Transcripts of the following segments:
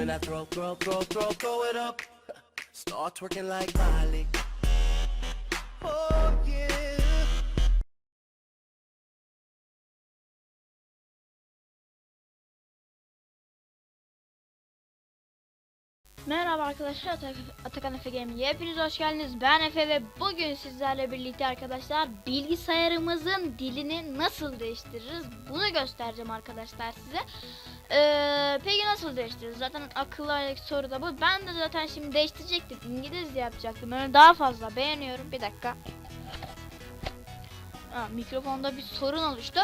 when I throw, throw, throw, throw, throw it up. Start twerking like Miley. Oh Merhaba arkadaşlar Atak Atakan Efe Gaming'e hepiniz hoş geldiniz. Ben Efe ve bugün sizlerle birlikte arkadaşlar bilgisayarımızın dilini nasıl değiştiririz bunu göstereceğim arkadaşlar size. Ee, peki nasıl değiştiririz? Zaten akıllı soru da bu. Ben de zaten şimdi değiştirecektim. İngilizce yapacaktım. Ben daha fazla beğeniyorum. Bir dakika. Ha, mikrofonda bir sorun oluştu.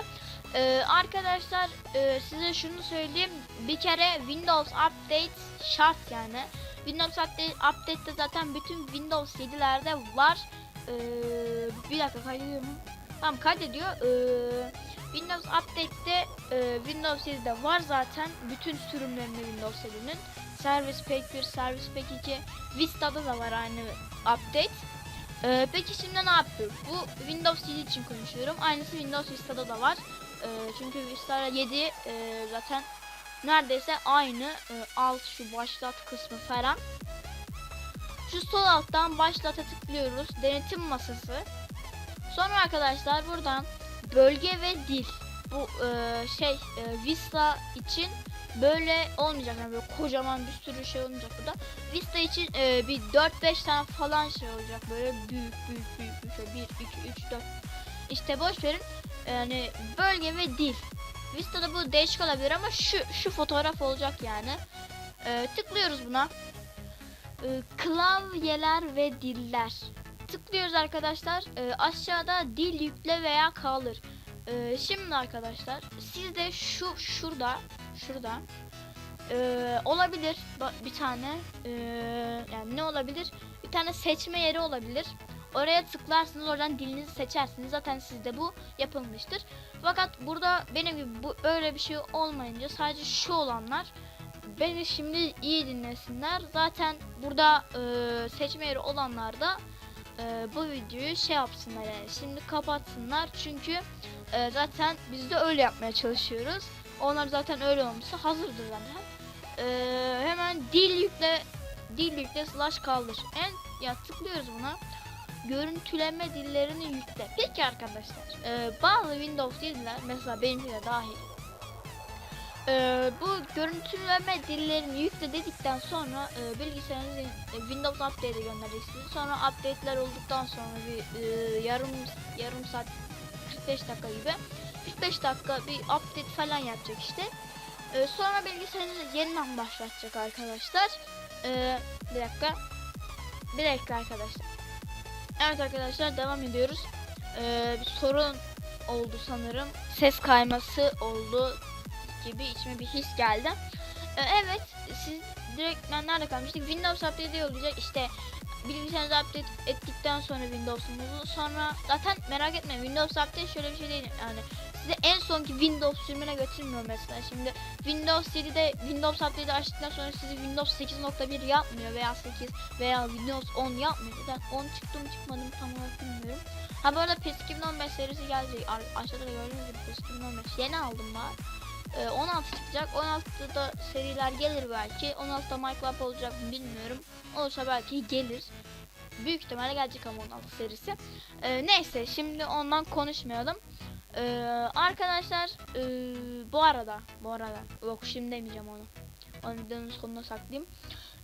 Ee, arkadaşlar e, size şunu söyleyeyim. Bir kere Windows Update şart yani. Windows Update, Update'de zaten bütün Windows 7'lerde var. Ee, bir dakika kaydediyor mu? Tamam kaydediyor. Ee, Windows Update'de e, Windows 7'de var zaten. Bütün sürümlerinde Windows 7'nin. Service Pack 1, Service Pack 2, Vista'da da var aynı update. Ee, peki şimdi ne yapıyor? Bu Windows 7 için konuşuyorum. Aynısı Windows Vista'da da var. Ee, çünkü Vista 7 e, zaten neredeyse aynı e, alt şu başlat kısmı falan. Şu sol alttan başlata tıklıyoruz. Denetim masası. Sonra arkadaşlar buradan bölge ve dil. Bu e, şey e, Vista için böyle olmayacak yani böyle kocaman bir sürü şey olmayacak burada. Vista için e, bir 4-5 tane falan şey olacak böyle büyük büyük büyük şey 1 2 3 4 işte boş verin yani bölge ve dil. Vista'da bu değişik olabilir ama şu şu fotoğraf olacak yani. Ee, tıklıyoruz buna. Ee, klavyeler ve diller. Tıklıyoruz arkadaşlar. Ee, aşağıda dil yükle veya kaldır. Ee, şimdi arkadaşlar sizde şu şurada şurada ee, olabilir bir tane ee, yani ne olabilir? Bir tane seçme yeri olabilir. Oraya tıklarsınız oradan dilinizi seçersiniz. Zaten sizde bu yapılmıştır. Fakat burada benim gibi bu öyle bir şey olmayınca sadece şu olanlar beni şimdi iyi dinlesinler. Zaten burada e, seçme yeri olanlar da e, bu videoyu şey yapsınlar yani şimdi kapatsınlar çünkü e, zaten biz de öyle yapmaya çalışıyoruz. Onlar zaten öyle olmuşsa hazırdır zaten. E, hemen dil yükle dil yükle slash kaldır. En ya tıklıyoruz buna görüntüleme dillerini yükle. Peki arkadaşlar e, bazı Windows 7'ler mesela benimki de dahil e, bu görüntüleme dillerini yükle dedikten sonra e, bilgisayarınızı e, Windows Update'e göndereceksiniz. Sonra update'ler olduktan sonra bir e, yarım yarım saat 45 dakika gibi 45 dakika bir update falan yapacak işte. E, sonra bilgisayarınızı yeniden başlatacak arkadaşlar. E, bir dakika. Bir dakika arkadaşlar. Evet arkadaşlar devam ediyoruz. Ee, bir sorun oldu sanırım. Ses kayması oldu gibi içime bir his geldi. Ee, evet siz direkt ben nerede kalmıştık? Windows Update'e yollayacak. İşte bilgisayarınızı update ettikten sonra Windows'unuzu sonra zaten merak etmeyin Windows Update şöyle bir şey değil. Yani size en sonki Windows sürümüne götürmüyor mesela. Şimdi Windows 7'de Windows Update'i açtıktan sonra sizi Windows 8.1 yapmıyor veya 8 veya Windows 10 yapmıyor. Zaten 10 çıktı mı çıkmadı mı tam olarak bilmiyorum. Ha bu arada PES 2015 serisi gelecek aşağıda da gördüğünüz gibi PES 2015 yeni aldım ben ee, 16 çıkacak 16'da seriler gelir belki 16'da Minecraft olacak mı bilmiyorum olursa belki gelir büyük ihtimalle gelecek ama 16 serisi. Ee, neyse şimdi ondan konuşmayalım. Ee, arkadaşlar ee, bu arada bu arada yok şimdi demeyeceğim onu. Onu videonun sonuna saklayayım.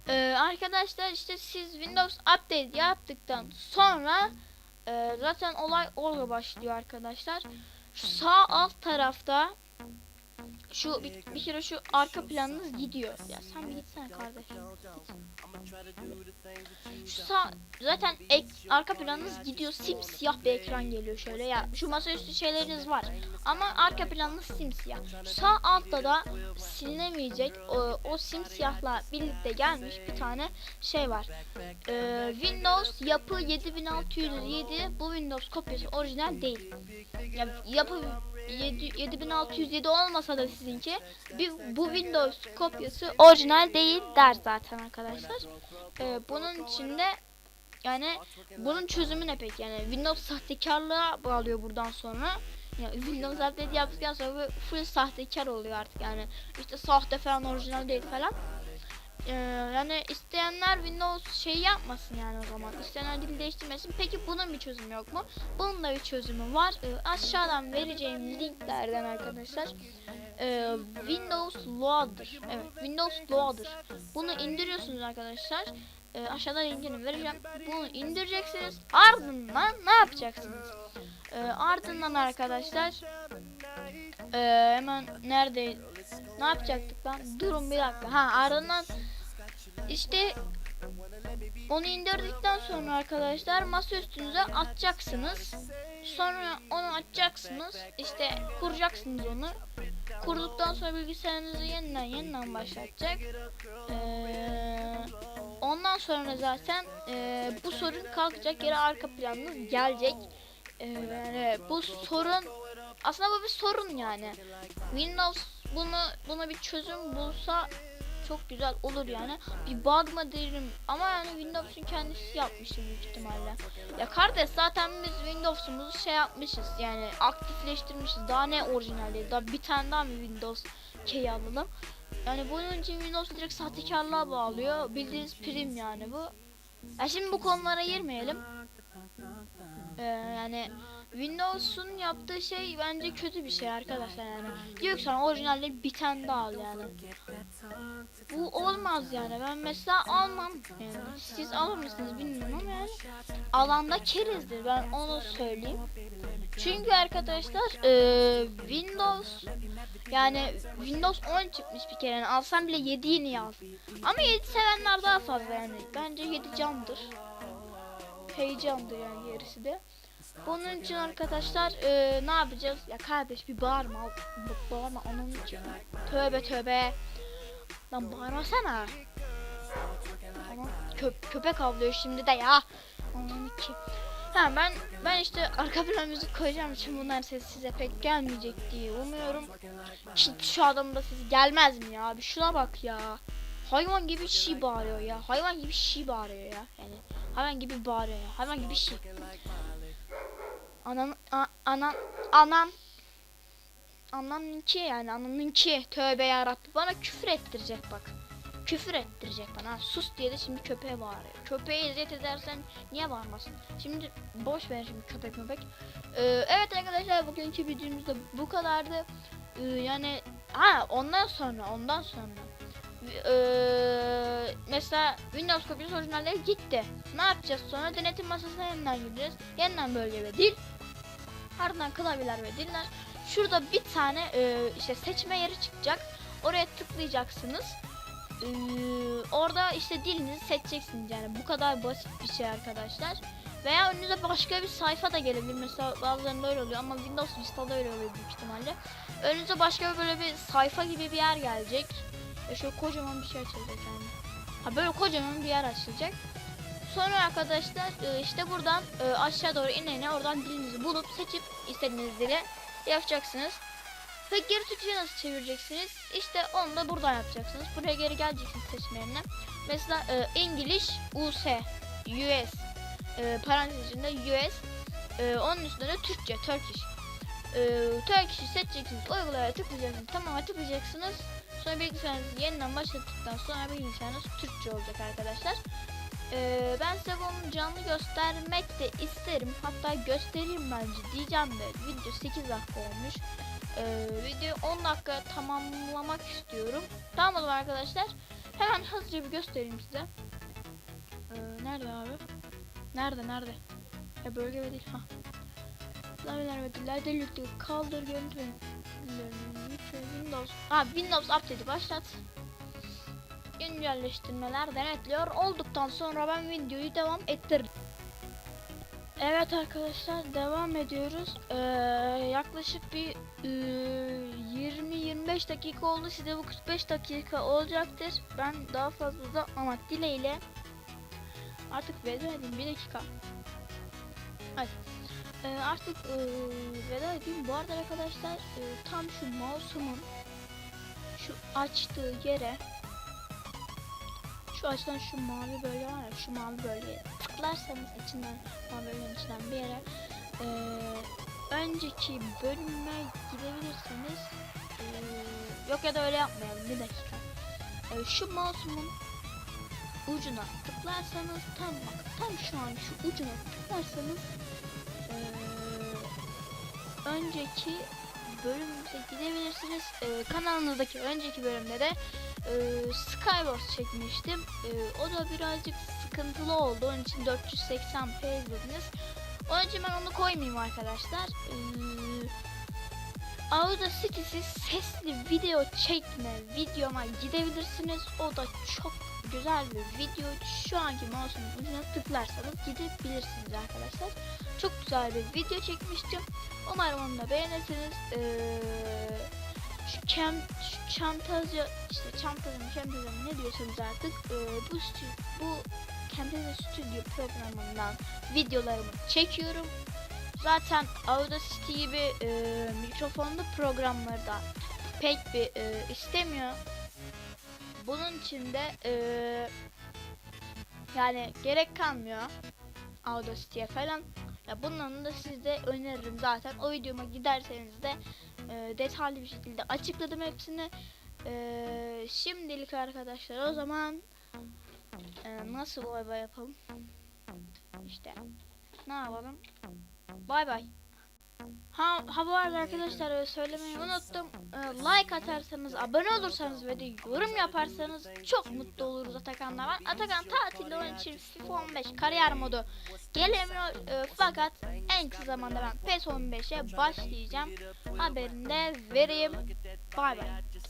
Ee, arkadaşlar işte siz Windows Update yaptıktan sonra ee, zaten olay orada başlıyor arkadaşlar. Şu sağ alt tarafta şu bir, bir kere şu arka planınız gidiyor. Ya sen bir gitsene kardeş. Şu sağ zaten ek, arka planınız gidiyor. Simsiyah bir ekran geliyor şöyle. Ya şu masaüstü şeyleriniz var. Ama arka planınız simsiyah. Şu sağ altta da silinemeyecek o, o simsiyahla birlikte gelmiş bir tane şey var. Ee, Windows yapı 7607 bu Windows kopyası orijinal değil. Ya, yapı 7, 7607 olmasa da sizinki bir, bu Windows kopyası orijinal değil der zaten arkadaşlar. Ee, bunun içinde yani bunun çözümü ne peki? Yani Windows sahtekarlığa bağlıyor buradan sonra. Yani Windows update yaptıktan sonra full sahtekar oluyor artık yani. işte sahte falan orijinal değil falan. Ee, yani isteyenler Windows şey yapmasın yani o zaman. İsteyenler dil değiştirmesin. Peki bunun bir çözümü yok mu? Bunun da bir çözümü var. Ee, aşağıdan vereceğim linklerden arkadaşlar. Ee, Windows Loader. Evet, Windows Loader. Bunu indiriyorsunuz arkadaşlar. Ee, aşağıda linkini vereceğim. Bunu indireceksiniz. Ardından ne yapacaksınız? Ee, ardından arkadaşlar ee, hemen nerede ne yapacaktık lan? Durun bir dakika. Ha ardından işte onu indirdikten sonra arkadaşlar masa üstünüze atacaksınız. Sonra onu açacaksınız. İşte kuracaksınız onu. Kurduktan sonra bilgisayarınızı yeniden yeniden başlatacak. Ee, ondan sonra zaten ee, bu sorun kalkacak. Yere arka planınız gelecek. Ee, yani bu sorun aslında bu bir sorun yani. Windows bunu buna bir çözüm bulsa çok güzel olur yani. Bir bug mı derim ama yani Windows'un kendisi yapmıştır büyük ihtimalle. Ya kardeş zaten biz Windows'umuzu şey yapmışız yani aktifleştirmişiz. Daha ne orijinal. Daha bir tane daha bir Windows key alalım. Yani bunun için Windows direkt sahtekarlığa bağlıyor. Bildiğiniz prim yani bu. Ya şimdi bu konulara girmeyelim. Ee, yani Windows'un yaptığı şey bence kötü bir şey arkadaşlar yani. Diyor ki sana orijinalde bir tane al yani. Bu olmaz yani. Ben mesela almam. Yani siz alır mısınız bilmiyorum ama yani alanda kerizdir. Ben onu söyleyeyim. Çünkü arkadaşlar e, Windows yani Windows 10 çıkmış bir kere. Yani alsam bile 7'yi niye al? Ama 7 sevenler daha fazla yani. Bence 7 candır. Heyecandır yani gerisi de. Bunun için arkadaşlar e, ne yapacağız? Ya kardeş bir bağırma. Bağırma onun için. Tövbe tövbe. Lan bağırmasana. Tamam. Kö- köpek avlıyor şimdi de ya. Onun ki. Ha ben ben işte arka plan müzik koyacağım için bunlar ses size pek gelmeyecek diye umuyorum. Ki şu adamın da sesi gelmez mi ya? Bir şuna bak ya. Hayvan gibi şey bağırıyor ya. Hayvan gibi şey bağırıyor ya. Yani hayvan gibi bağırıyor ya. Hayvan gibi şey. Anan anan anan ananınki yani ananınki tövbe yarabbi bana küfür ettirecek bak. Küfür ettirecek bana. Sus diye de şimdi köpeğe bağırıyor. Köpeğe eziyet edersen niye bağırmasın? Şimdi boş ver şimdi köpek köpek. Ee, evet arkadaşlar bugünkü videomuz da bu kadardı. Ee, yani ha ondan sonra ondan sonra ee, mesela Windows kopyası orijinalleri gitti. Ne yapacağız sonra? Denetim masasına yeniden gireceğiz. Yeniden bölge ve dil. Ardından klavyeler ve diller. Şurada bir tane e, işte seçme yeri çıkacak. Oraya tıklayacaksınız. Ee, orada işte dilinizi seçeceksiniz yani. Bu kadar basit bir şey arkadaşlar. Veya önünüze başka bir sayfa da gelebilir. Mesela bazılarında öyle oluyor ama Windows Vista'da öyle oluyor büyük ihtimalle. Önünüze başka böyle bir sayfa gibi bir yer gelecek. Ya şöyle kocaman bir şey açılacak yani. Ha böyle kocaman bir yer açılacak. Sonra arkadaşlar e, işte buradan e, aşağı doğru ine ine oradan dilinizi bulup seçip istediğiniz dile yapacaksınız. Ve geri Türkçe nasıl çevireceksiniz? İşte onu da buradan yapacaksınız. Buraya geri geleceksiniz seçme yerine. Mesela e, English US US e, parantez içinde US e, onun üstünde de Türkçe Turkish e, Turkish'i seçeceksiniz. Uygulamaya tıklayacaksınız. Tamam tıklayacaksınız. Sonra bilgisayarınızı yeniden başlattıktan sonra bilgisayarınız Türkçe olacak arkadaşlar. Ee, ben size bunu canlı göstermek de isterim. Hatta göstereyim bence diyeceğim de video 8 dakika olmuş. Ee, video 10 dakika tamamlamak istiyorum. Tamam o zaman arkadaşlar. Hemen hızlıca bir göstereyim size. Ee, nerede abi? Nerede nerede? Ya bölge ve dil. Ha. Klavyeler ve diller delilikli kaldır görüntü Windows. Ha Windows update'i başlat. Güncelleştirmeler denetliyor. Olduktan sonra ben videoyu devam ettiririm. Evet arkadaşlar devam ediyoruz. Ee, yaklaşık bir e, 20-25 dakika oldu. Size bu 45 dakika olacaktır. Ben daha fazla ama dileğiyle artık veda edeyim. Bir dakika. Hadi. Ee, artık e, veda edeyim. Bu arada arkadaşlar e, tam şu mouse'umun şu açtığı yere şu açılan şu mavi bölge var ya şu mavi bölgeye tıklarsanız içinden mavi bölgenin içinden bir yere e, önceki bölüme gidebilirseniz e, yok ya da öyle yapmayalım bir dakika. E, şu mouse'umun ucuna tıklarsanız tam bak tam şu an şu ucuna tıklarsanız eee, önceki bölümümüze gidebilirsiniz. Eee, kanalınızdaki önceki bölümde de eee Skywars çekmiştim. Eee, o da birazcık sıkıntılı oldu. Onun için 480p izlediniz. Onun için ben onu koymayayım arkadaşlar. Eee Audacity'siz sesli video çekme videoma gidebilirsiniz. O da çok güzel bir video. Şu anki mouse'un ucuna tıklarsanız gidebilirsiniz arkadaşlar. Çok güzel bir video çekmiştim. Umarım onu da beğenirsiniz. Ee, şu çantazı, işte çantazı, çantazı ne diyorsanız artık ee, bu stü- bu Camtasia Studio programından videolarımı çekiyorum. Zaten Audacity gibi e, mikrofonlu programları da pek bir e, istemiyor. Bunun için de e, yani gerek kalmıyor Audacity'ye falan. Ya bunların da size öneririm zaten. O videoma giderseniz de e, detaylı bir şekilde açıkladım hepsini. E, şimdilik arkadaşlar o zaman e, nasıl bay bay yapalım? İşte ne yapalım? Bay bay. Ha, ha bu arada arkadaşlar e, söylemeyi unuttum. E, like atarsanız, abone olursanız ve de yorum yaparsanız çok mutlu oluruz Atakan'la ben. Atakan tatilde onun için FIFA 15 kariyer modu gelemiyor e, fakat en kısa zamanda ben PES 15'e başlayacağım. Haberini de vereyim. Bay bay.